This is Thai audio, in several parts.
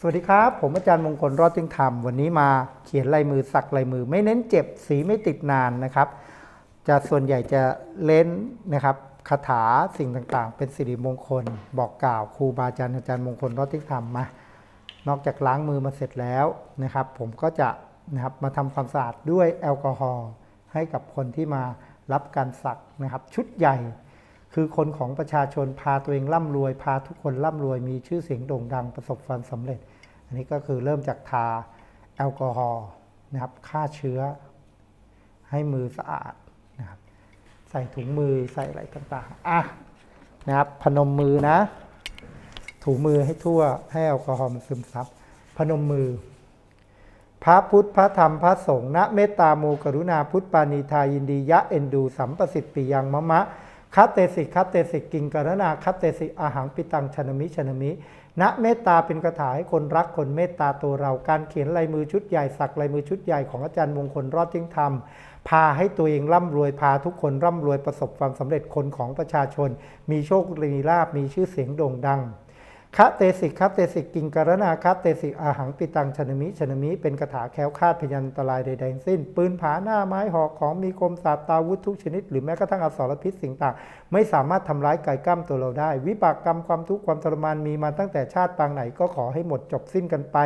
สวัสดีครับ ผมอาจารย์มงคลรอดจึงธรรมวันนี้มาเขียนลายมือสักลายมือ ไม่เน้นเจ็บสีไม่ติดนานนะครับ จะส่วนใหญ่จะเล่นนะครับคาถาสิ่งต่างๆ เป็นสิริมงคล บอกกล่าวครูบาอาจารย์อาจารย์มงคลรอดจึงธรรมมานอกจากล้างมือมาเสร็จแล้วนะครับ ผมก็จะนะครับมาทำความสะอาดด้วยแอลกอฮอล์ให้กับคนที่มารับการสักนะครับ ชุดใหญ่ คือคนของประชาชนพาตัวเองร่ำรวย พาทุกคนร่ำรวยมีชื่อเสียงโด่งดังประสบความสำเร็จ อันนี้ก็คือเริ่มจากทาแอลกอฮอล์นะครับฆ่าเชื้อ ให้มือสะอาดนะครับใส่ถุงมือใส่อะไรต่างๆอะนะครับพนมมือนะ ถูมือให้ทั่วให้แอลกอฮอล์มันซึมซับพนมมือ พระพุทธพระธรรมพระสงฆ์ณเมตตาโมกรุณาพุทธปานีทายินดียะเอ็นดูสัมปสิทธิ์ปิยังมะมะ คัตเตสิกคัตเตสิกกิงกรณาคัตเตสิกอาหังปิตังชนมิชนมิณเมตตาเป็นคาถาให้คนรักคนเมตตาตัวเรา การเขียนลายมือชุดใหญ่สักลายมือชุดใหญ่ของอาจารย์มงคลรอดทิ้งธรรมพาให้ตัวเองร่ำรวยพาทุกคนร่ำรวยประสบความสำเร็จคนของประชาชน มีโชคมีลาบมีชื่อเสียงโด่งดัง คะเตสิกคะเตสิกกิงการณาคะเตสิกอาหังปิตังชนมิชนมิ เป็นคาถาแคล้วคลาดพยันตรายใดๆสิ้น ปืนผาหน้าไม้หอกของมีคมสาบตาวุธทุกชนิด หรือแม้กระทั่งอสรพิษสิ่งต่าง ไม่สามารถทำร้ายกายกล้ามตัวเราได้ วิบากกรรมความทุกข์ความทรมานมีมาตั้งแต่ชาติปางไหนก็ขอให้หมดจบสิ้นกันไป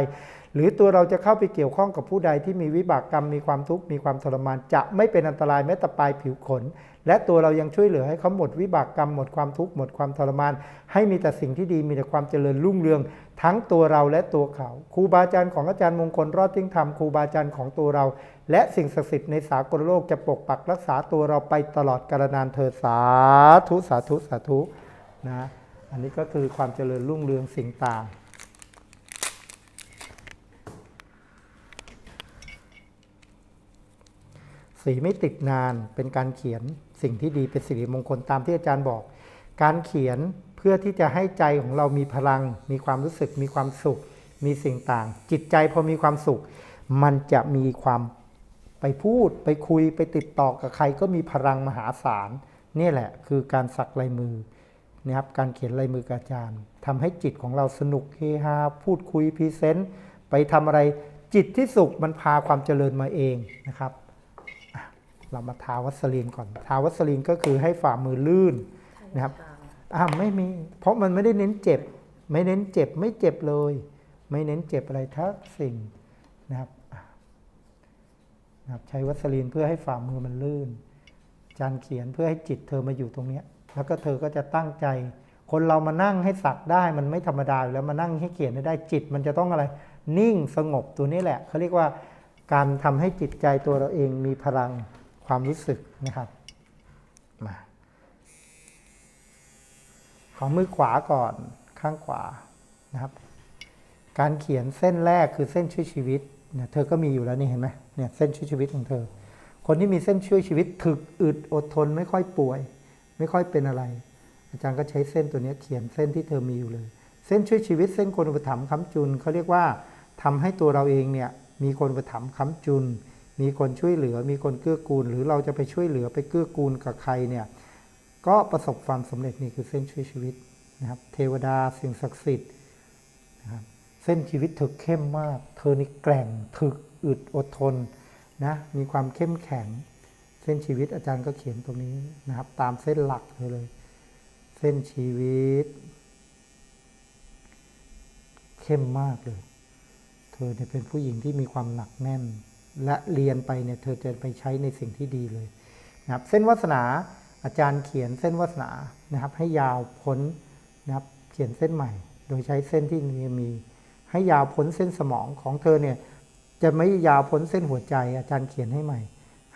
หรือตัวเราจะเข้าไปเกี่ยวข้องกับผู้ใดที่มีวิบากกรรมมีความทุกข์มีความทรมาน จะไม่เป็นอันตรายแม้แต่ปลายผิวขน และตัวเรายังช่วยเหลือให้เขาหมดวิบากกรรมหมดความทุกข์หมดความทรมาน ให้มีแต่สิ่งที่ดีมีแต่ความเจริญรุ่งเรือง ทั้งตัวเราและตัวเขาครูบาอาจารย์ของอาจารย์มงคลรอดทิ้งธรรมครูบาอาจารย์ของตัวเรา และสิ่งศักดิ์สิทธิ์ในสากลโลกจะปกปักรักษาตัวเราไปตลอดกาลนานเธอสาธุสาธุสาธุนะอันนี้ก็คือความเจริญรุ่งเรืองสิ่งต่าง สีไม่ติดนานเป็นการเขียนสิ่งที่ดีเป็นสิริมงคลตามที่อาจารย์บอก การเขียนเพื่อที่จะให้ใจของเรามีพลัง มีความรู้สึก มีความสุข มีสิ่งต่าง จิตใจพอมีความสุข มันจะมีความไปพูดไปคุยไปติดต่อกับใครก็มีพลังมหาศาลนี่แหละคือการสักลายมือนะครับการเขียนลายมือกับอาจารย์ทำให้จิตของเราสนุกเฮฮาพูดคุยพรีเซนต์ไปทำอะไรจิตที่สุขมันพาความเจริญมาเองนะครับ เรามาทาวัสลีนก่อน ทาวัสลีนก็คือให้ฝ่ามือลื่นนะครับอ่าไม่มี เพราะมันไม่ได้เน้นเจ็บ ไม่เน้นเจ็บ ไม่เจ็บเลย ไม่เน้นเจ็บอะไรทั้งสิ่งนะครับอะนะครับใช้วัสลีนเพื่อให้ฝ่ามือมันลื่น จานเขียนเพื่อให้จิตเธอมาอยู่ตรงเนี้ยแล้วก็เธอก็จะตั้งใจ คนเรามานั่งให้สักได้มันไม่ธรรมดาอยู่แล้วมานั่งให้เขียนได้จิต มันจะต้องอะไร นิ่งสงบตัวนี้แหละเขาเรียกว่าการทำให้จิตใจตัวเราเองมีพลัง ความรู้สึกนะครับมาของมือขวาก่อนข้างขวานะครับ การเขียนเส้นแรกคือเส้นช่วยชีวิตเนี่ยเธอก็มีอยู่แล้วนี่เห็นไหมเนี่ยเส้นช่วยชีวิตของเธอ คนที่มีเส้นช่วยชีวิตถึกอึดอดทนไม่ค่อยป่วย ไม่ค่อยเป็นอะไร อาจารย์ก็ใช้เส้นตัวนี้เขียนเส้นที่เธอมีอยู่เลย เส้นช่วยชีวิตเส้นคนอุปถัมภ์ค้ำจุนเขาเรียกว่าทำให้ตัวเราเองเนี่ยมีคนอุปถัมภ์ค้ำจุน มีคนช่วยเหลือ มีคนเกื้อกูล หรือเราจะไปช่วยเหลือไปเกื้อกูลกับใครเนี่ยก็ประสบความสำเร็จนี่คือเส้นช่วยชีวิตนะครับเทวดาสิ่งศักดิ์สิทธิ์นะครับเส้นชีวิตเธอเข้มมาก เธอนี่แกร่งถึกอึดอดทนนะมีความเข้มแข็ง เส้นชีวิตอาจารย์ก็เขียนตรงนี้นะครับ ตามเส้นหลักเลย เส้นชีวิต เข้มมากเลย เธอเนี่ยเป็นผู้หญิงที่มีความหนักแน่น และเรียนไปเนี่ยเธอจะไปใช้ในสิ่งที่ดีเลยนะครับเส้นวาสนาอาจารย์เขียนเส้นวาสนานะครับ ให้ยาวพ้นนะครับเขียนเส้นใหม่ โดยใช้เส้นที่มี ให้ยาวพ้นเส้นสมองของเธอเนี่ยจะไม่ยาวพ้นเส้นหัวใจ อาจารย์เขียนให้ใหม่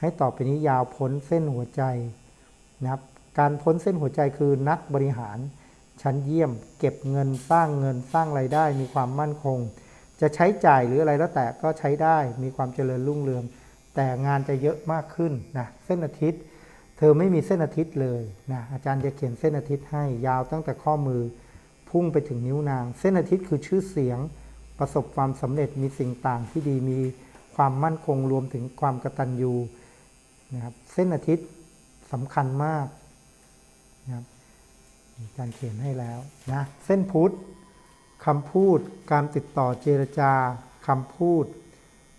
ให้ต่อไปนี้ยาวพ้นเส้นหัวใจนะครับการพ้นเส้นหัวใจคือนักบริหารชั้นเยี่ยม เก็บเงินสร้างเงินสร้างไรายได้มีความมั่นคง จะใช้จ่ายหรืออะไรแล้วแต่ก็ใช้ได้มีความเจริญรุ่งเรือง แต่งานจะเยอะมากขึ้นนะเส้นอาทิตย์ เธอไม่มีเส้นอาทิตย์เลยนะอาจารย์จะเขียนเส้นอาทิตย์ให้ยาวตั้งแต่ข้อมือ พุ่งไปถึงนิ้วนาง เส้นอาทิตย์คือชื่อเสียง ประสบความสำเร็จมีสิ่งต่างที่ดีมีความมั่นคงรวมถึงความกระตัญญูนะครับเส้นอาทิตย์สำคัญมากนะครับอาจารย์เขียนให้แล้วนะเส้นพุทธ คำพูด การติดต่อเจรจาคำพูด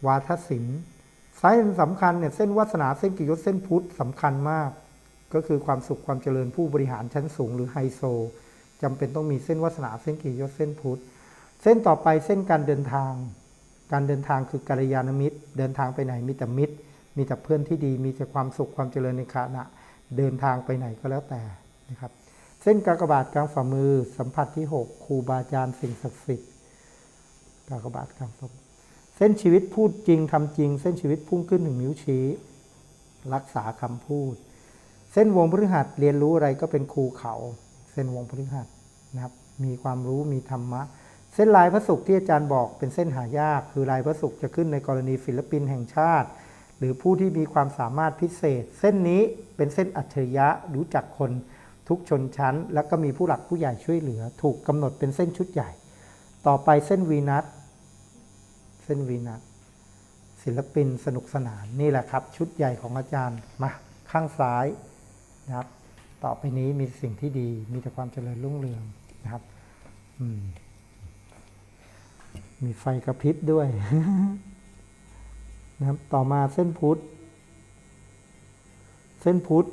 วาทศิลป์สายสำคัญเนี่ยเส้นวาสนาเส้นกิจยศเส้นพุทธสำคัญมาก ก็คือความสุขความเจริญผู้บริหารชั้นสูงหรือไฮโซจำเป็นต้องมีเส้นวาสนาเส้นกิจยศเส้นพุทธเส้นต่อไปเส้นการเดินทาง การเดินทางคือกัลยาณมิตร เดินทางไปไหนมีแต่มิตร มีแต่เพื่อนที่ดี มีแต่ความสุขความเจริญในขณะเดินทางไปไหนก็แล้วแต่นะครับ เส้นกากบาทกลางฝ่ามือ สัมผัสที่ 6ครูบาอาจารย์สิ่งศักดิ์สิทธิ์กากบาทกลางฝ่ามือเส้นชีวิตพูดจริงทำจริง เส้นชีวิตพุ่งขึ้นหนึ่งนิ้วชี้ รักษาคำพูด เส้นวงพฤหัสเรียนรู้อะไรก็เป็นครูเขา เส้นวงพฤหัสนะครับมีความรู้มีธรรมะ เส้นลายพระศุกร์ที่อาจารย์บอกเป็นเส้นหายาก คือลายพระศุกร์จะขึ้นในกรณีศิลปินแห่งชาติ หรือผู้ที่มีความสามารถพิเศษ เส้นนี้เป็นเส้นอัจฉริยะรู้จักคน ทุกชนชั้น แล้วก็มีผู้หลักผู้ใหญ่ช่วยเหลือ ถูกกำหนดเป็นเส้นชุดใหญ่ ต่อไปเส้นวีนัสเส้นวีนัสศิลปินสนุกสนานนี่แหละครับ ชุดใหญ่ของอาจารย์มาข้างซ้ายนะครับ ต่อไปนี้มีสิ่งที่ดี มีแต่ความเจริญรุ่งเรืองนะครับมมีไฟกระพริบด้วยนะครับต่อมาเส้นพุทธเส้นพุทธ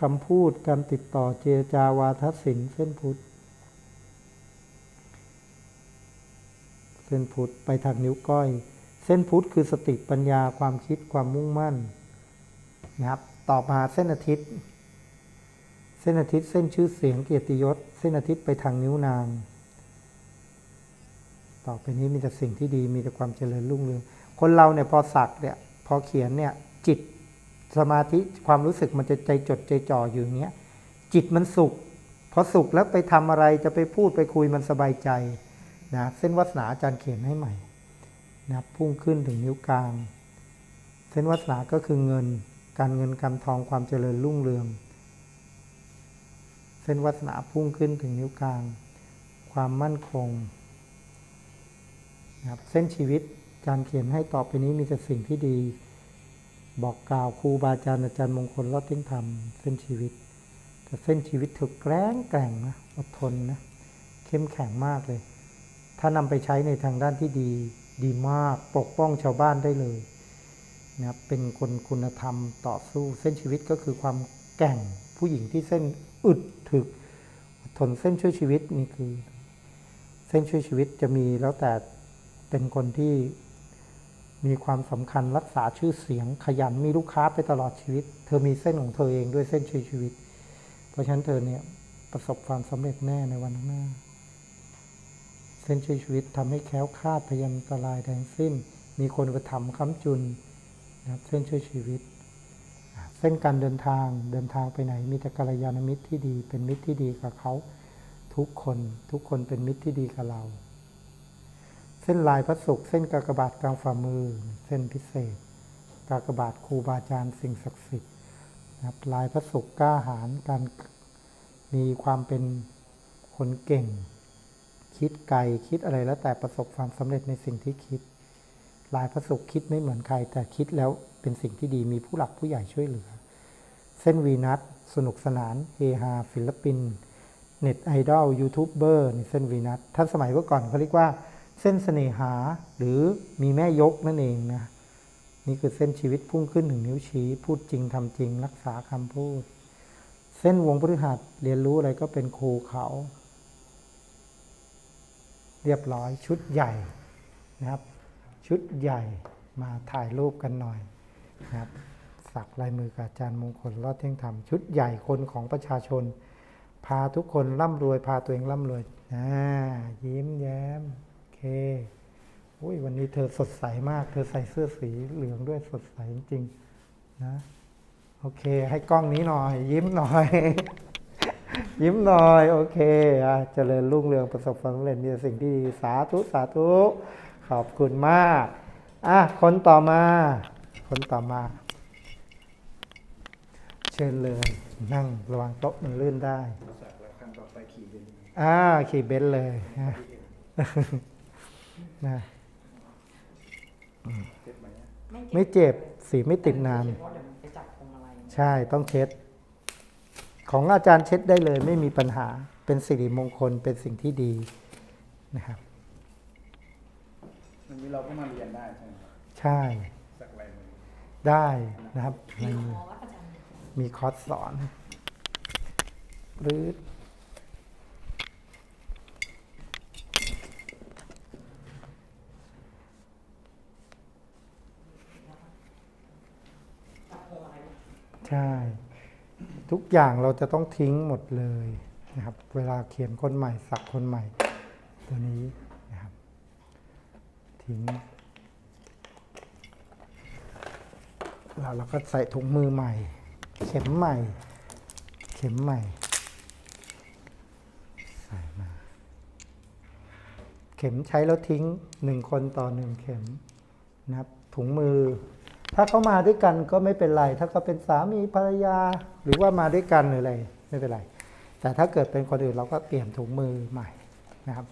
คำพูดการติดต่อเจรจาวาทศิลป์เส้นพุทธเส้นพุทธไปทางนิ้วก้อย เส้นพุทธคือสติปัญญาความคิดความมุ่งมั่นนะครับต่อมาเส้นอาทิตย์ เส้นอาทิตย์เส้นชื่อเสียงเกียรติยศ เส้นอาทิตย์ไปทางนิ้วนาง ต่อไปนี้มีแต่สิ่งที่ดีมีแต่ความเจริญรุ่งเรืองคนเราเนี่ยพอสักเนี่ยพอเขียนเนี่ยจิต สมาธิความรู้สึกมันจะใจจดใจจ่ออยู่เงี้ยจิตมันสุขพอสุขแล้วไปทำอะไรจะไปพูดไปคุยมันสบายใจนะเส้นวาสนาอาจารย์เขียนให้ใหม่นะพุ่งขึ้นถึงนิ้วกลาง เส้นวาสนาก็คือเงิน การเงินการทองความเจริญรุ่งเรือง เส้นวาสนาพุ่งขึ้นถึงนิ้วกลาง ความมั่นคงนะครับเส้นชีวิตอาจารย์เขียนให้ต่อไปนี้มีแต่สิ่งที่ดี บอกกล่าวครูบาอาจารย์อาจารย์มงคลรอดทิ้งธรรมเส้นชีวิต แต่เส้นชีวิตเธอแกล้งแกร่งนะอดทนนะเข้มแข็งมากเลย ถ้านำไปใช้ในทางด้านที่ดีดีมากปกป้องชาวบ้านได้เลยนะเป็นคนคุณธรรมต่อสู้เส้นชีวิตก็คือความแกร่งผู้หญิงที่เส้นอึดถึกอดทนเส้นช่วยชีวิตนี่คือ เส้นช่วยชีวิตจะมีแล้วแต่เป็นคนที่ มีความสำคัญรักษาชื่อเสียงขยันมีลูกค้าไปตลอดชีวิต เธอมีเส้นของเธอเองด้วยเส้นชีวิต เพราะฉะนั้นเธอเนี่ยประสบความสำเร็จแน่ในวันหน้า เส้นชีวิตทำให้แค้วคลาดพยันตรายแดงสิ้น มีคนอุปถัมค้ำจุนนะครับเส้นช่วยชีวิต เส้นการเดินทางเดินทางไปไหน มีแต่กัลยาณมิตรที่ดี เป็นมิตรที่ดีกับเขาทุกคนทุกคนเป็นมิตรที่ดีกับเรา ส้นลายพระศุกร์เส้นกากบาทกลางฝ่ามือ เส้นพิเศษ กากบาทครูบาอาจารย์สิ่งศักดิ์สิทธิ์นะครับลายพระศุกร์กล้าหาญการมีความเป็นคนเก่ง คิดไกลคิดอะไรแล้วแต่ประสบความสำเร็จในสิ่งที่คิด ลายพระศุกร์คิดไม่เหมือนใคร แต่คิดแล้วเป็นสิ่งที่ดีมีผู้หลักผู้ใหญ่ช่วยเหลือ เส้นวีนัสสนุกสนานเฮฮาศิลปินเน็ตไอดอลยูทูบเบอร์ในเส้นวีนัสท่านสมัยเมื่อก่อนเขาเรียกว่า เส้นเสน่หาหรือมีแม่ยกนั่นเองนะนี่คือเส้นชีวิตพุ่งขึ้นถึงนิ้วชี้ พูดจริงทำจริง รักษาคำพูด เส้นวงพฤหัสเรียนรู้อะไรก็เป็นครูเขา เรียบร้อยชุดใหญ่นะครับ ชุดใหญ่มาถ่ายรูปกันหน่อยนะครับสักลายมือกับอาจารย์มงคลรอดเที่ยงธรรมชุดใหญ่คนของประชาชน พาทุกคนร่ำรวย พาตัวเองร่ำรวยอ่ายิ้มแย้มโอเคอุ้ยวันนี้ เธอสดใสมาก เธอใส่เสื้อสีเหลืองด้วยสดใสจริงๆนะโอเค ให้กล้องนี้หน่อย ยิ้มหน่อย ยิ้มหน่อย โอเคอะเจริญรุ่งเรืองประสบความสำเร็จมีแต่สิ่งที่ดีสาธุสาธุขอบคุณมากอะคนต่อมา คนต่อมา เชิญเลย นั่งระวังโต๊ะมันลื่นได้สักแล้วครั้งต่อไปขี่เป็นอ่าขี่เบนซ์เลยนะนะเจ็บ ไหมอะไม่เจ็บสีไม่ติดนานเพราะเดี๋ยวมันไปจับพวงมาลัยใช่ต้องเช็ด ของอาจารย์เช็ดได้เลย ไม่มีปัญหาเป็นสิริมงคลเป็นสิ่งที่ดีนะครับวันนี้เราก็มาเรียนได้ใช่ไหมครับใช่สักลายมือได้นะครับมีในคมืออร์สประจำเลยมีคอร์สสอนหรือ จับโมอะไรเนี่ย ใช่ ทุกอย่างเราจะต้องทิ้งหมดเลยนะครับ เวลาเขียนคนใหม่สักคนใหม่ ตัวนี้นะครับ ทิ้งแล้วเราก็ใส่ถุงมือใหม่ เข็มใหม่ เข็มใหม่ ใส่มา เข็มใช้แล้วทิ้งหนึ่งคนต่อหนึ่งเข็มนะครับถุงมือ ถ้าเขามาด้วยกันก็ไม่เป็นไร ถ้าเขาเป็นสามีภรรยา หรือว่ามาด้วยกันหรืออะไรไม่เป็นไร แต่ถ้าเกิดเป็นคนอื่นเราก็เปลี่ยนถุงมือใหม่นะครับ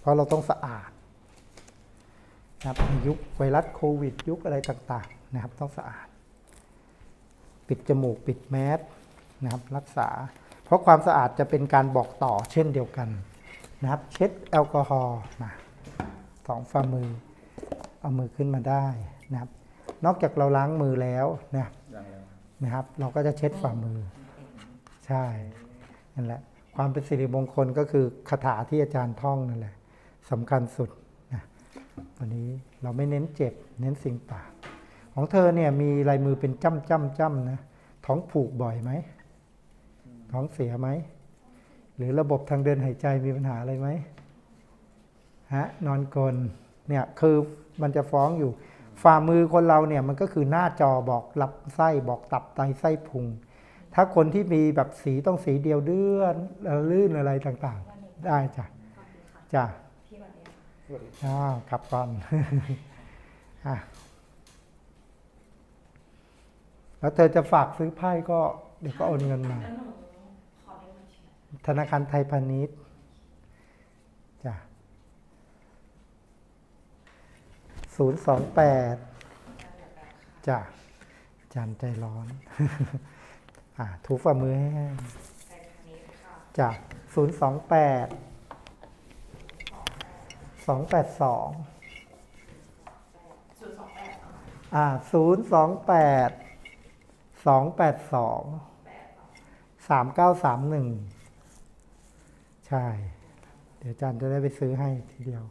เพราะเราต้องสะอาดนะครับยุคไวรัสโควิด ยุคอะไรต่างๆนะครับ ต้องสะอาด ปิดจมูกปิดแมสนะครับรักษา เพราะความสะอาดจะเป็นการบอกต่อเช่นเดียวกันนะครับ เช็ดแอลกอฮอล์มาสองฝ่ามือ เอามือขึ้นมาได้นะครับ นอกจากเราล้างมือแล้วนะอย่แล้วนะครับ เราก็จะเช็ดฝ่ามือ ใช่นั่นแหละ ความเป็นสิริมงคลก็คือคาถาที่อาจารย์ท่องนั่นแหละสำคัญสุดนะวันนี้เราไม่เน้นเจ็บ เน้นสิ่งต่างของเธอเนี่ยมีลายมือเป็นจ้ำจ้ำจ้ำนะท้องผูกบ่อยไหมท้องเสียไหมหรือระบบทางเดินหายใจมีปัญหาอะไรไหมฮะนอนกลน เนี่ยคือมันจะฟ้องอยู่ ฝ่ามือคนเราเนี่ยมันก็คือหน้าจอบอกลำไส้บอกตับไตไส้พุง ถ้าคนที่มีแบบสีต้องสีเดียวเดือนเอ่อลื่นอะไรต่างๆ ได้จ้ะขอบคุณค่ะจ้ะพี่วันนี้ค่ะสวัสดีอ้าวกลับก่อนอะแล้วเธอจะฝากซื้อไพ่ก็เดี๋ยวก็โอนเงินมาแล้วหนูขอเลขบัญชีหน่อยธนาคารไทยพาณิชย์จ้ะ ศูนย์สองแปดจ้ะจานใจร้อน อะถูฝ่ามือให้แห้งจ้ะศูนย์สองแปดสองแปดสองอ่าศูนย์สองแปดสองแปดสองสามเก้าสามหนึ่งใช่ เดี๋ยวจารย์จะได้ไปซื้อให้ทีเดียว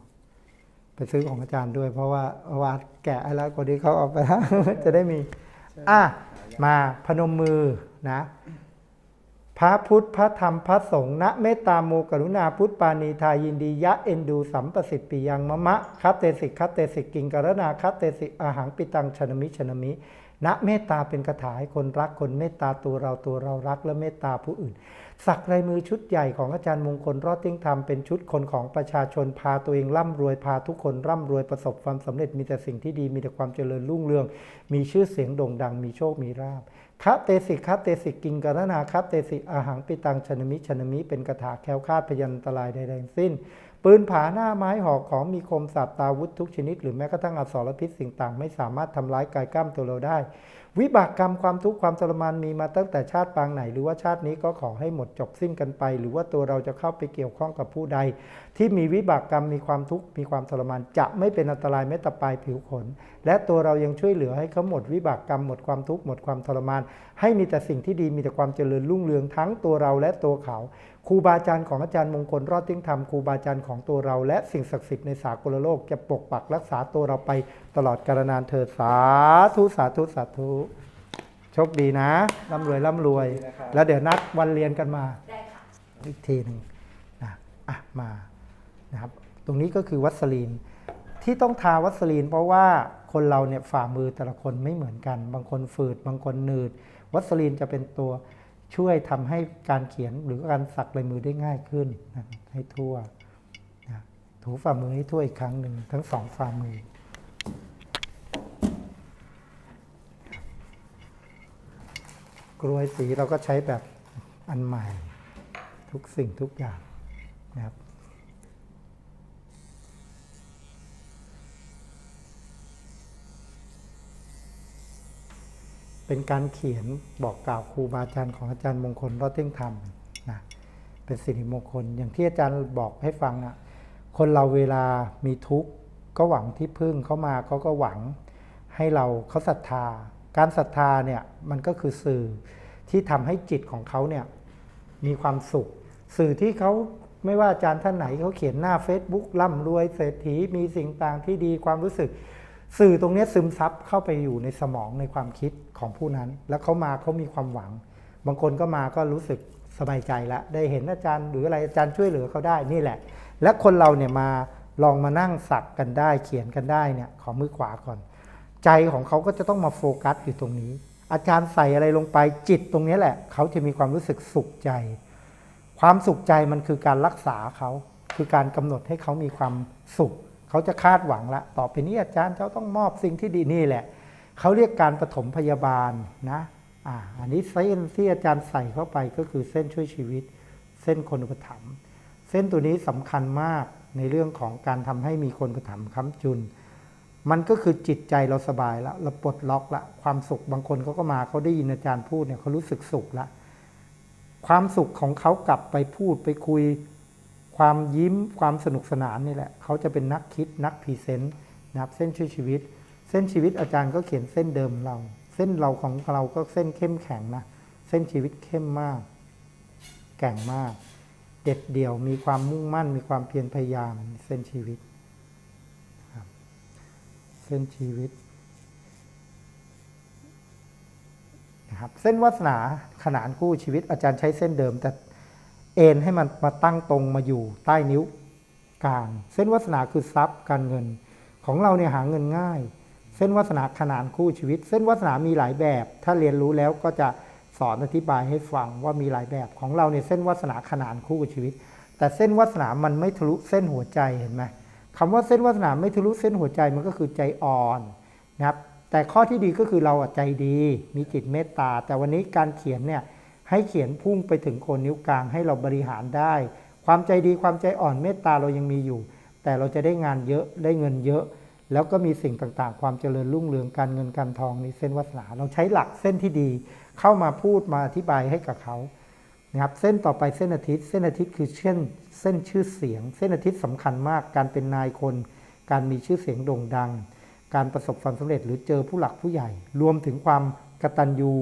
ไปซื้อของอาจารย์ด้วย เพราะว่าเพราะว่าแกะให้แล้วคนที่เขาเอาไปแล้วจะได้มี อะ มาพนมมือนะ พระพุทธพระธรรมพระสงฆ์นะเมตตาโมกรุณาพุทธปาณีทายินดียะเอนดูสัมปสิทธิ์ปิยังมะมะคัตเตสิกคัตเตสิกกิงกรณาคัตเตสิกอาหังปิตังชนมิชนมินะเมตตาเป็นคาถาให้คนรักคนเมตตาตัวเราตัวเรารักและเมตตาผู้อื่น สักลายมือชุดใหญ่ของอาจารย์มงคลรอดติ้งธรรมเป็นชุดคนของประชาชนพาตัวเองร่ำรวยพาทุกคนร่ำรวยประสบความสำเร็จมีแต่สิ่งที่ดีมีแต่ความเจริญรุ่งเรือง มีชื่อเสียงโด่งดัง มีโชคมีลาภคะเตสิกคะเตสิกกิงกรณาคะเตสิกอาหังปิตังชนมิชนมิเป็นคาถาแคล้วคลาดพยันตรายใดๆทั้งสิ้น ปืนผาหน้าไม้หอกของมีคมสับตาวุธทุกชนิด หรือแม้กระทั่งอสรพิษสิ่งต่างไม่สามารถทำร้ายกายกล้ามตัวเราได้ วิบากกรรมความทุกข์ความทรมานมีมาตั้งแต่ชาติปางไหน หรือว่าชาตินี้ก็ขอให้หมดจบสิ้นกันไป หรือว่าตัวเราจะเข้าไปเกี่ยวข้องกับผู้ใด ที่มีวิบากกรรมมีความทุกข์มีความทรมาน จะไม่เป็นอันตรายแม้แต่ปลายผิวขน และตัวเรายังช่วยเหลือให้เขาหมดวิบากกรรมหมดความทุกข์หมดความทรมาน ให้มีแต่สิ่งที่ดีมีแต่ความเจริญรุ่งเรืองทั้งตัวเราและตัวเขาครูบาอาจารย์ของอาจารย์มงคลรอดทิ้งธรรมครูบาอาจารย์ของตัวเรา และสิ่งศักดิ์สิทธิ์ในสากลโลกจะปกปักรักษาตัวเราไปตลอดกาลนานเถิดสาธุสาธุสาธุโชคดีนะร่ำรวยร่ำรวย แล้วเดี๋ยวนัดวันเรียนกันมาได้ค่ะอีกทีหนึ่งนะอะมา นะครับตรงนี้ก็คือวัสลีน ที่ต้องทาวัสลีน เพราะว่าคนเราเนี่ยฝ่ามือแต่ละคนไม่เหมือนกัน บางคนฝืด บางคนหนืด วัสลีนจะเป็นตัวช่วยทำให้การเขียนหรือการสักลายมือได้ง่ายขึ้นนะให้ทั่วนะถูฝ่ามือให้ทั่วอีกครั้งหนึ่งทั้งสองฝ่ามือกลวยสีเราก็ใช้แบบอันใหม่ทุกสิ่งทุกอย่างนะครับ เป็นการเขียนบอกกล่าวครูบาอาจารย์ของอาจารย์มงคลรอดเที่ยงธรรมนะเป็นสิริมงคลอย่างที่อาจารย์บอกให้ฟังนะคนเราเวลามีทุกข์ก็หวังที่พึ่งเข้ามาเขาก็หวังให้เราเขาศรัทธา การศรัทธาเนี่ยมันก็คือสื่อที่ทำให้จิตของเขาเนี่ยมีความสุข สื่อที่เขาไม่ว่าอาจารย์ท่านไหนเขาเขียนหน้า Facebook ร่ำรวยเศรษฐีมีสิ่งต่างที่ดีความรู้สึก สื่อตรงนี้ซึมซับเข้าไปอยู่ในสมองในความคิดของผู้นั้น แล้วเขามาเขามีความหวัง บางคนก็มาก็รู้สึกสบายใจล้วได้เห็นอาจารย์ หรืออะไรอาจารย์ช่วยเหลือเขาได้นี่แหละ และคนเราเนี่ยมาลองมานั่งสักกันได้เขียนกันได้เนี่ยขอมือขวาก่อน ใจของเขาก็จะต้องมาโฟกัสอยู่ตรงนี้ อาจารย์ใส่อะไรลงไปจิตตรงนี้แหละ เขาจะมีความรู้สึกสุขใจ ความสุขใจมันคือการรักษาเขาคือการกำหนดให้เขามีความสุข เขาจะคาดหวังละ ต่อไปนี้อาจารย์เขาต้องมอบสิ่งที่ดีนี่แหละ เขาเรียกการปฐมพยาบาลนะอ่าอันนี้เส้นที่อาจารย์ใส่เข้าไปก็คือเส้นช่วยชีวิต เส้นคนอุปถัมภ์เส้นตัวนี้สำคัญมากในเรื่องของการทำให้มีคนอุปถัมภ์ค้ำจุน มันก็คือจิตใจเราสบายล้วเราปลดล็อกละ ความสุขบางคนเขาก็มาเขาได้ยินอาจารย์พูดเนี่ยเขารู้สึกสุขละความสุขของเขากลับไปพูดไปคุย ความยิ้มความสนุกสนานนี่แหละเขาจะเป็นนักคิดนักพรีเซนต์นะครับเส้นช่วยชีวิต เส้นชีวิตอาจารย์ก็เขียนเส้นเดิมเรา เส้นเราของเราก็เส้นเข้มแข็งนะเส้นชีวิตเข้มมาก แก่งมาก เด็ดเดี่ยวมีความมุ่งมั่น มีความเพียรพยายามเส้นชีวิตเส้นชีวิตนะครับเส้นวาสนาขนานคู่ชีวิตอาจารย์ใช้เส้นเดิมแต่ เอ็นให้มันมาตั้งตรงมาอยู่ใต้นิ้วกลาง เส้นวาสนาคือทรัพย์การเงิน ของเราเนี่ยหาเงินง่าย เส้นวาสนาขนานคู่ชีวิต เส้นวาสนามีหลายแบบ ถ้าเรียนรู้แล้วก็จะสอนอธิบายให้ฟังว่ามีหลายแบบของเราเนี่ยเส้นวาสนาขนานคู่กับชีวิต แต่เส้นวาสนามันไม่ทะลุเส้นหัวใจเห็นไหมคำว่าเส้นวาสนาไม่ทะลุเส้นหัวใจมันก็คือใจอ่อนนะครับแต่ข้อที่ดีก็คือเราใจดี มีจิตเมตตา แต่วันนี้การเขียนเนี่ย ให้เขียนพุ่งไปถึงโคนนิ้วกลางให้เราบริหารได้ ความใจดีความใจอ่อนเมตตาเรายังมีอยู่ แต่เราจะได้งานเยอะได้เงินเยอะ แล้วก็มีสิ่งต่างๆ ความเจริญรุ่งเรืองการเงินการทองในเส้นวาสนา เราใช้หลักเส้นที่ดี เข้ามาพูดมาอธิบายให้กับเขานะครับเส้นต่อไปเส้นอาทิตย์ เส้นอาทิตย์คือเช่นเส้นชื่อเสียง เส้นอาทิตย์สำคัญมาก การเป็นนายคน การมีชื่อเสียงโด่งดัง การประสบความสำเร็จหรือเจอผู้หลักผู้ใหญ่ รวมถึงความกตัญญู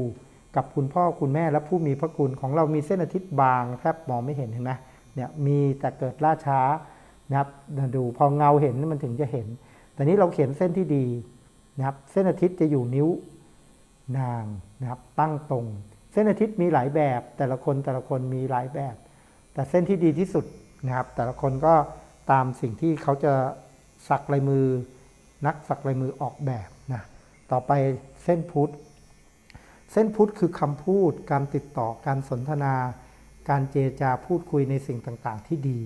กับคุณพ่อคุณแม่และผู้มีพระคุณของเรามีเส้นอาทิตย์บางแทบมองไม่เห็นเห็นไหมเนี่ยมีแต่เกิดล่าช้านะครับดูพอเงาเห็นมันถึงจะเห็น แต่นี้เราเขียนเส้นที่ดีนะครับเส้นอาทิตย์จะอยู่นิ้วนางนะครับตั้งตรง เส้นอาทิตย์มีหลายแบบ แต่ละคนแต่ละคนมีหลายแบบ แต่เส้นที่ดีที่สุดนะครับ แต่ละคนก็ตามสิ่งที่เขาจะสักลายมือ นักสักลายมือออกแบบนะต่อไปเส้นพุทธ เส้นพุทธคือคำพูด การติดต่อ การสนทนา การเจรจาพูดคุยในสิ่งต่างๆ ที่ดี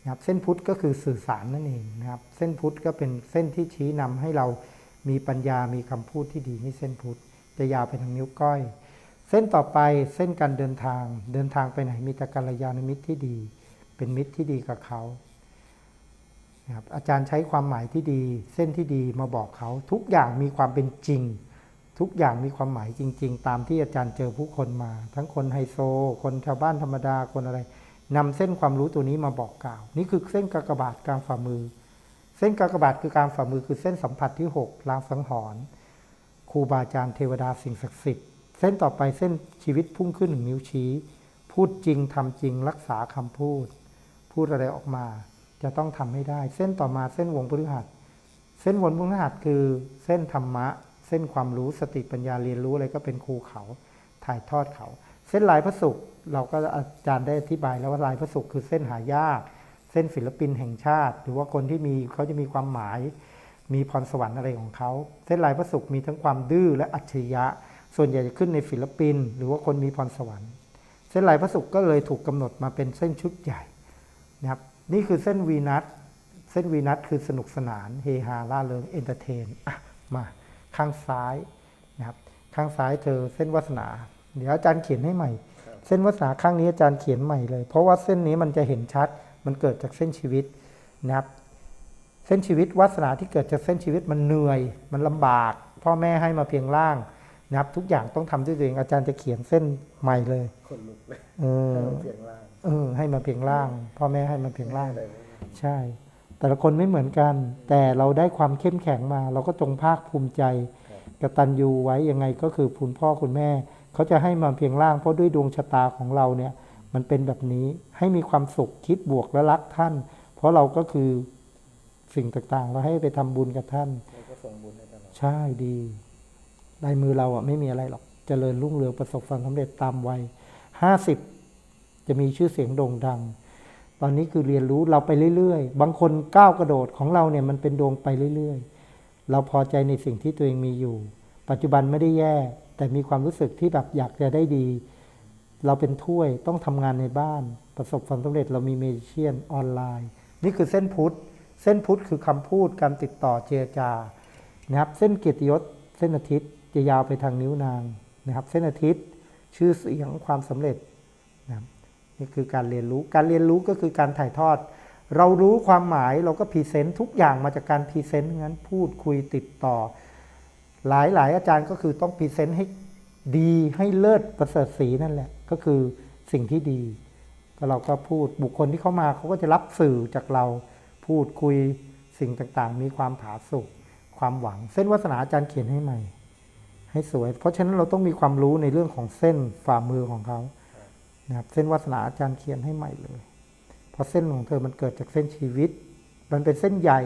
นะครับเส้นพุทธก็คือสื่อสารนั่นเองนะครับเส้นพุทธก็เป็นเส้นที่ชี้นำให้เรามีปัญญามีคำพูดที่ดีนี่เส้นพุทธจะยาวไปทางนิ้วก้อย เส้นต่อไปเส้นการเดินทาง เดินทางไปไหนมีแต่กัลยาณมิตรที่ดี เป็นมิตรที่ดีกับเขานะครับอาจารย์ใช้ความหมายที่ดี เส้นที่ดีมาบอกเขาทุกอย่างมีความเป็นจริง ทุกอย่างมีความหมายจริง ๆ ตามที่อาจารย์เจอผู้คนมา ทั้งคนไฮโซ คนชาวบ้านธรรมดาคนอะไรนำเส้นความรู้ตัวนี้มาบอกกล่าว นี่คือเส้นกากบาทกลางฝ่ามือ เส้นกากบาทคือการฝ่ามือคือเส้นสัมผัสที่6ลางสังหรณ์ครูบาอาจารย์เทวดาสิ่งศักดิ์สิทธิ์เส้นต่อไปเส้นชีวิตพุ่งขึ้นหนึ่งนิ้วชี้ พูดจริงทำจริงรักษาคำพูด พูดอะไรออกมา จะต้องทำให้ได้ เส้นต่อมาเส้นวงพฤหัส เส้นวนพฤหัสคือเส้นธรรมะ เส้นความรู้สติปัญญาเรียนรู้อะไรก็เป็นครูเขาถ่ายทอดเขา เส้นลายพระศุกร์เราก็อาจารย์ได้อธิบายแล้วว่าลายพระศุกร์คือเส้นหายาก เส้นศิลปินแห่งชาติ หรือว่าคนที่มีเขาจะมีความหมาย มีพรสวรรค์อะไรของเขา เส้นลายพระศุกร์มีทั้งความดื้อและอัจฉริยะ ส่วนใหญ่จะขึ้นในศิลปิน หรือว่าคนมีพรสวรรค์ เส้นลายพระศุกร์ก็เลยถูกกำหนดมาเป็นเส้นชุดใหญ่นะครับนี่คือเส้นวีนัสเส้นวีนัสคือสนุกสนานเฮฮาล่าเริงเอนเตอร์เทนอะมา ข้างซ้ายนะครับข้างซ้ายเธอเส้นวาสนา เดี๋ยวอาจารย์เขียนให้ใหม่ เส้นวาสนาข้างนี้อาจารย์เขียนใหม่เลย เพราะว่าเส้นนี้มันจะเห็นชัด มันเกิดจากเส้นชีวิตนะครับ เส้นชีวิตวาสนาที่เกิดจากเส้นชีวิตมันเหนื่อย มันลำบาก พ่อแม่ให้มาเพียงร่างนะครับ ทุกอย่างต้องทำด้วยตัวเองอาจารย์จะเขียนเส้นใหม่เลยคนลุกเลยเออเสียงล่างเออให้มาเพียงร่าง พ่อแม่ให้มาเพียงร่างได้ไหมใช่ แต่ละคนไม่เหมือนกัน แต่เราได้ความเข้มแข็งมา เราก็จงภาคภูมิใจกตัญญูไว้ยังไงก็คือคุณพ่อคุณแม่ เขาจะให้มาเพียงร่างเพราะด้วยดวงชะตาของเราเนี่ยมันเป็นแบบนี้ให้มีความสุขคิดบวกและรักท่าน เพราะเราก็คือสิ่งต่างๆ เราให้ไปทำบุญกับท่านเราก็ส่งบุญให้ตลอดใช่ดีลายมือเราอะไม่มีอะไรหรอกเจริญรุ่งเรืองประสบความสำเร็จตามวัยห้าสิบจะมีชื่อเสียงโด่งดัง ตอนนี้คือเรียนรู้เราไปเรื่อยๆ บางคนก้าวกระโดดของเราเนี่ยมันเป็นดวงไปเรื่อยๆ เราพอใจในสิ่งที่ตัวเองมีอยู่ ปัจจุบันไม่ได้แย่ แต่มีความรู้สึกที่แบบอยากจะได้ดี เราเป็นถ้วยต้องทำงานในบ้าน ประสบความสำเร็จเรามีเมจิเชียนออนไลน์ นี่คือเส้นพุทธเส้นพุทธคือคำพูดการติดต่อเจรจานะครับเส้นเกียรติยศเส้นอาทิตย์จะยาวไปทางนิ้วนางนะครับ เส้นอาทิตย์ชื่อเสียงความสำเร็จ นี่คือการเรียนรู้ การเรียนรู้ก็คือการถ่ายทอด เรารู้ความหมายเราก็พรีเซนต์ทุกอย่างมาจากการพรีเซนต์งั้นพูดคุยติดต่อ หลายหลายอาจารย์ก็คือต้องพรีเซนต์ให้ดีให้เลิศประเสริฐสีนั่นแหละ ก็คือสิ่งที่ดี ก็เราก็พูดบุคคลที่เข้ามาเขาก็จะรับสื่อจากเราพูดคุยสิ่งต่างๆ มีความผาสุกความหวัง เส้นวาสนาอาจารย์เขียนให้ใหม่ ให้สวย เพราะฉะนั้นเราต้องมีความรู้ในเรื่องของเส้นฝ่ามือของเขา นะครับเส้นวาสนาอาจารย์เขียนให้ใหม่เลย เพราะเส้นของเธอมันเกิดจากเส้นชีวิต มันเป็นเส้นใหญ่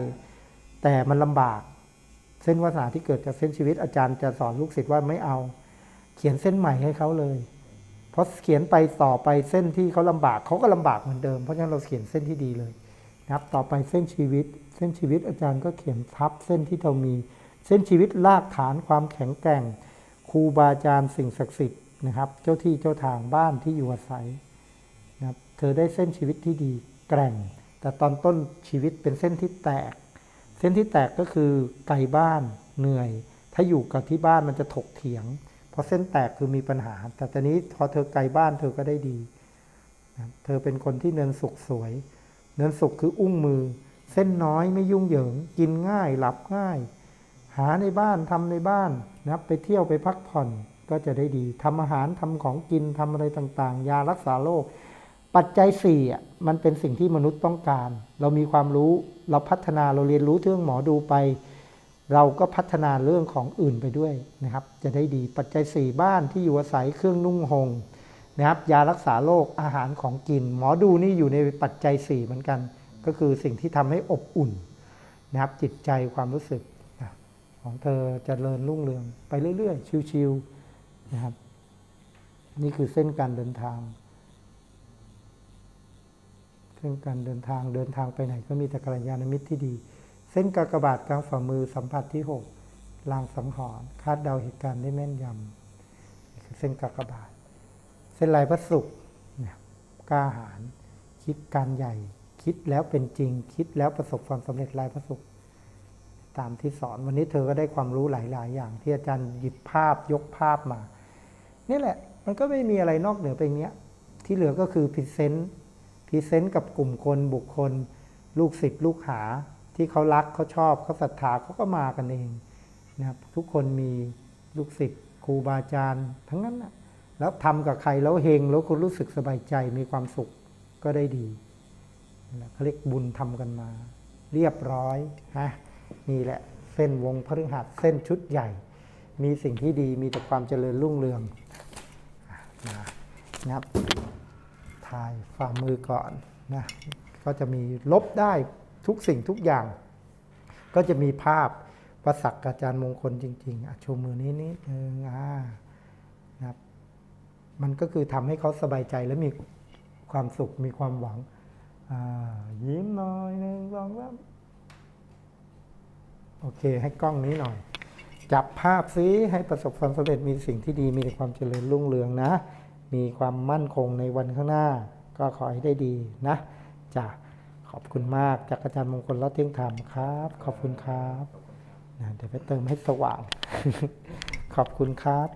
แต่มันลำบาก เส้นวาสนาที่เกิดจากเส้นชีวิตอาจารย์จะสอนลูกศิษย์ว่าไม่เอา เขียนเส้นใหม่ให้เขาเลย เพราะเขียนไปต่อไปเส้นที่เขาลำบากเขาก็ลำบากเหมือนเดิมเพราะฉะนั้นเราเขียนเส้นที่ดีเลยนะครับต่อไปเส้นชีวิต เส้นชีวิตอาจารย์ก็เขียนทับเส้นที่เรามี เส้นชีวิตรากฐานความแข็งแกร่งครูบาอาจารย์สิ่งศักดิ์สิทธิ์ นะครับ เจ้าที่เจ้าทางบ้านที่อยู่อาศัยนะครับเธอได้เส้นชีวิตที่ดีแกร่ง แต่ตอนต้นชีวิตเป็นเส้นที่แตก เส้นที่แตกก็คือไกลบ้านเหนื่อย ถ้าอยู่กับที่บ้านมันจะถกเถียง เพราะเส้นแตกคือมีปัญหา แต่ตอนนี้พอเธอไกลบ้านเธอก็ได้ดีนะเธอเป็นคนที่เนินสุขสวย เนินสุขคืออุ้งมือ เส้นน้อยไม่ยุ่งเหยิง กินง่ายหลับง่าย หาในบ้านทำในบ้านนะไปเที่ยวไปพักผ่อน ก็จะได้ดีทำอาหารทำของกินทำอะไรต่างๆ ยารักษาโรคปัจจัยสี่อะมันเป็นสิ่งที่มนุษย์ต้องการ เรามีความรู้เราพัฒนาเราเรียนรู้เรื่องหมอดูไป เราก็พัฒนาเรื่องของอื่นไปด้วยนะครับ จะได้ดีปัจจัยสี่บ้านที่อยู่อาศัยเครื่องนุ่งห่มนะครับยารักษาโรคอาหารของกิน หมอดูนี่อยู่ในปัจจัยสี่เหมือนกัน ก็คือสิ่งที่ทำให้อบอุ่นนะครับจิตใจความรู้สึกของเธอจเจริญรุ่งเรืองไปเรื่อยๆ ชิวๆ นะครับ นี่คือเส้นการเดินทาง เส้นการเดินทางเดินทางไปไหนก็มีแต่กัลยาณมิตรที่ดี เส้นกากบาทกลางฝ่ามือสัมผัสที่หกลางสังหรณ์คาดเดาเหตุการณ์ได้แม่นยำนี่คือเส้นกากบาท เส้นลายพระศุกร์เนี่ยกล้าหาญคิดการใหญ่ คิดแล้วเป็นจริง คิดแล้วประสบความสำเร็จลายพระศุกร์ตามที่สอนวันนี้เธอก็ได้ความรู้หลาย ๆ อย่างที่อาจารย์หยิบภาพยกภาพมา นี่แหละ มันก็ไม่มีอะไรนอกเหนือไปเนี้ย ที่เหลือก็คือพรีเซนต์พรีเซนต์กับกลุ่มคนบุคคล ลูกศิษย์ลูกหา ที่เขารักเขาชอบเขาศรัทธาเขาก็มากันเองนะครับทุกคนมีลูกศิษย์ครูบาอาจารย์ ทั้งนั้นนะแล้วทำกับใครแล้วเฮงแล้วคุณรู้สึกสบายใจมีความสุขก็ได้ดีนั่แหละเขาเรียกบุญทำกันมา เรียบร้อยฮะนี่แหละเส้นวงพฤหัสเส้นชุดใหญ่ มีสิ่งที่ดีมีแต่ความเจริญรุ่งเรืองนะครับถ่ายฝ่ามือก่อนนะก็จะมีลบได้ทุกสิ่งทุกอย่าง ก็จะมีภาพประสักอาจารย์มงคลจริงๆอะชูมือนี้นิดนึงอ่านะครับมันก็คือทำให้เขาสบายใจและมีความสุขมีความหวังอ่ายิ้มหน่อยหนึ่งสองสามโอเค ให้กล้องนี้หน่อย จับภาพซิให้ประสบความสำเร็จมีสิ่งที่ดีมีแต่ความเจริญรุ่งเรืองนะ มีความมั่นคงในวันข้างหน้า ก็ขอให้ได้ดีนะจ้ะขอบคุณมากจากอาจารย์มงคลรัตเที่ยงธรรมครับ ขอบคุณครับนะเดี๋ยวไปเติมให้สว่าง ขอบคุณครับ